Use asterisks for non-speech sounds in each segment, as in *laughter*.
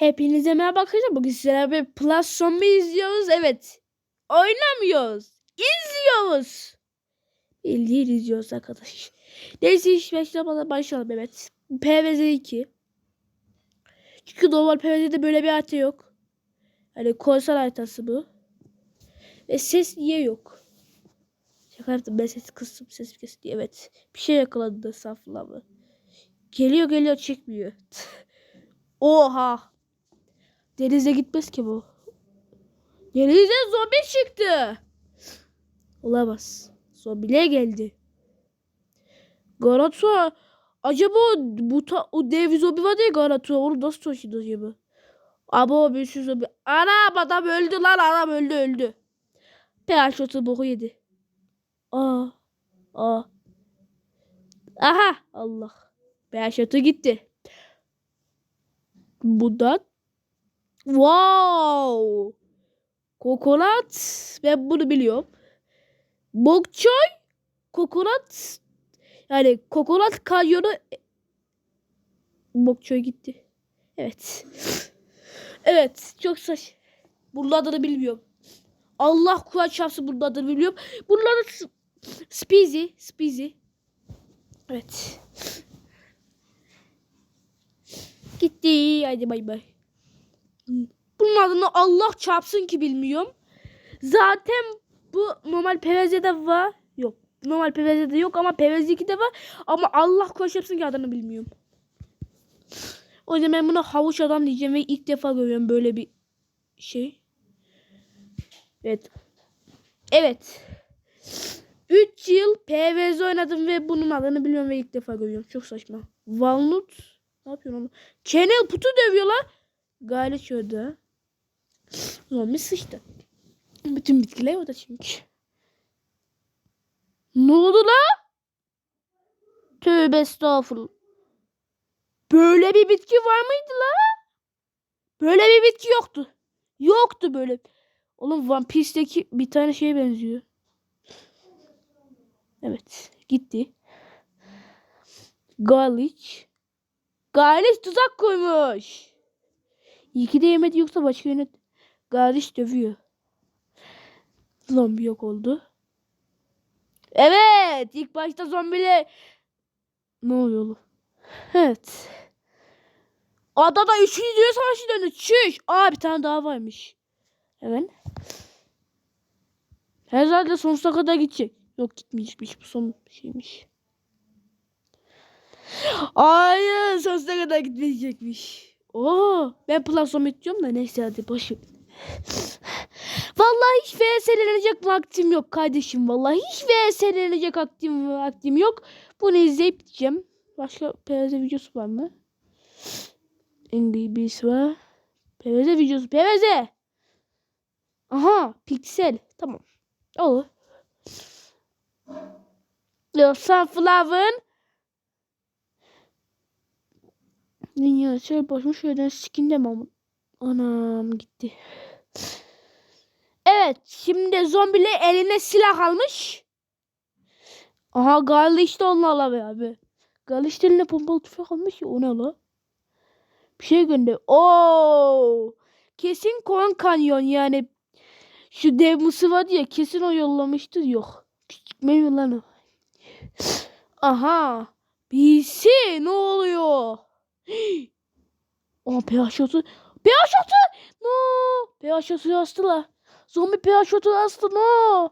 Hepinize merhaba arkadaşlar. Bugün sizlerle bir Plus Zombie izliyoruz. Evet. Oynamıyoruz. İzliyoruz. Bildiğin izliyoruz arkadaş. Neyse iş başlamadan başlayalım evet. PVZ 2. Çünkü normal PVZ'de böyle bir harita yok. Hani konsol haritası bu. Ve ses niye yok? Şaka yaptım ben ses kıstım ses kesildi. Evet. Bir şey yakaladı saflamı. Geliyor geliyor çekmiyor. *laughs* Oha. Denize gitmez ki bu. Denize zombi çıktı. Olamaz. Zombiler geldi. Garatua. Acaba bu ta, o dev zombi var ya Garatua. Onu nasıl taşıdı acaba? Ama o bir sürü zombi. Anam adam öldü lan adam öldü öldü. PH otu boku yedi. Aa. Aa. Aha. Allah. PH otu gitti. Bundan Wow. Kokonat. Ben bunu biliyorum. Bokçoy. Kokonat. Yani kokonat kanyonu. Bokçoy gitti. Evet. Evet. Çok saç. Bunun adını bilmiyorum. Allah kuran çarpsın bunun adını bilmiyorum. Bunun adı Speezy. Speezy. Evet. Gitti. Hadi bay bay. Bunun adını Allah çarpsın ki bilmiyorum. Zaten bu normal PVZ'de var. Yok. Normal PVZ'de yok ama PVZ2'de var. Ama Allah koşapsın ki adını bilmiyorum. O yüzden ben buna havuç adam diyeceğim ve ilk defa görüyorum böyle bir şey. Evet. Evet. 3 yıl PVZ oynadım ve bunun adını biliyorum ve ilk defa görüyorum. Çok saçma. Walnut. Ne yapıyorsun onu? Channel putu dövüyorlar. Gayret şurada. Zombi sıçtı. Bütün bitkiler orada çünkü. Ne oldu la? Tövbe estağfurullah. Böyle bir bitki var mıydı la? Böyle bir bitki yoktu. Yoktu böyle. Oğlum One Piece'teki bir tane şeye benziyor. Evet. Gitti. Garlic. Garlic tuzak koymuş. İyi de yemedi yoksa başka yönet. Garlic dövüyor. Zombi yok oldu. Evet. ilk başta zombiler. Ne oluyor oğlum? Evet. Adada üçüncü Dünya Savaşı döndü. Çüş. Aa bir tane daha varmış. Hemen. Herhalde sonsuza kadar gidecek. Yok gitmeyecekmiş. Bu son şeymiş. Hayır sonsuza kadar gitmeyecekmiş. Oo, ben Plasom diyorum da neyse hadi boş ver. Vallahi hiç VS'lenecek vaktim yok kardeşim. Vallahi hiç VS'lenecek vaktim, vaktim yok. Bunu izleyip gideceğim. Başka PvZ videosu var mı? Angry Birds var. PvZ videosu. PvZ. Aha. Pixel. Tamam. Olur. Sunflower'ın Dünya şöyle başım şöyle skin demem. Anam gitti. Evet şimdi zombiler eline silah almış. Aha Gali işte onlarla be abi. Gali işte eline pompalı tüfek almış ya o ne la? Bir şey gönder. Oo! Kesin Koran Kanyon yani. Şu dev mısı vardı ya kesin o yollamıştır. Yok. Küçük meyve lan o. Aha. BC ne oluyor? Aa pH otu. pH otu. No. pH otu astılar. Zombi pH otu astı. No.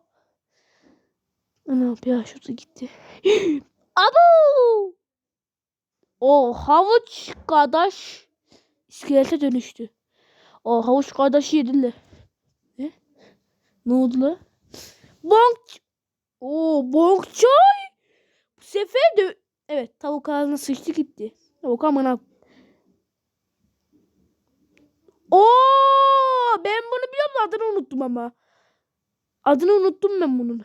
Ana pH otu gitti. *gasps* Abo. O havuç kardeş iskelete dönüştü. O havuç kardeşi yediler. Ne? Ne oldu la? Bonk. O bonk çay. Bu sefer de evet tavuk ağzına sıçtı gitti. Tavuk amına Oo, ben bunu biliyorum da adını unuttum ama. Adını unuttum ben bunun.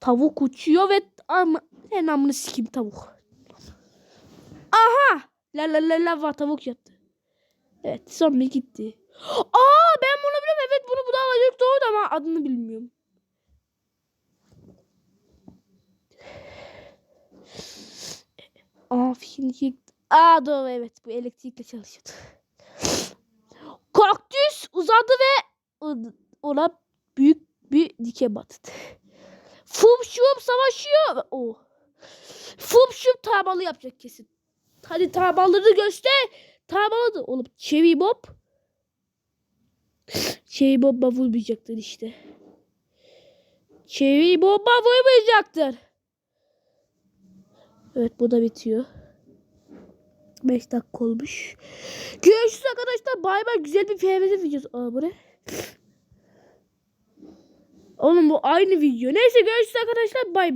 Tavuk uçuyor ve ama en amını sikim tavuk. Aha! La la la la var tavuk yattı. Evet zombi gitti. Aa ben bunu biliyorum evet bunu bu da alacak doğru ama adını bilmiyorum. Aa fikrini Aa doğru evet bu elektrikle çalışıyordu. Uzadı ve ona büyük bir dike battı. Fum şum savaşıyor. Oh. Fum şum tamalı yapacak kesin. Hadi tamalarını göster. Tamaladı. Oğlum Çevi Bob. *laughs* Çevi Bob'a vurmayacaktır işte. Çevi Bob'a vurmayacaktır. Evet bu da bitiyor. 5 dakika olmuş. Görüşürüz arkadaşlar. Bay bay. Güzel bir PvP videosu. Aa bu ne? Oğlum bu aynı video. Neyse görüşürüz arkadaşlar. Bay bay.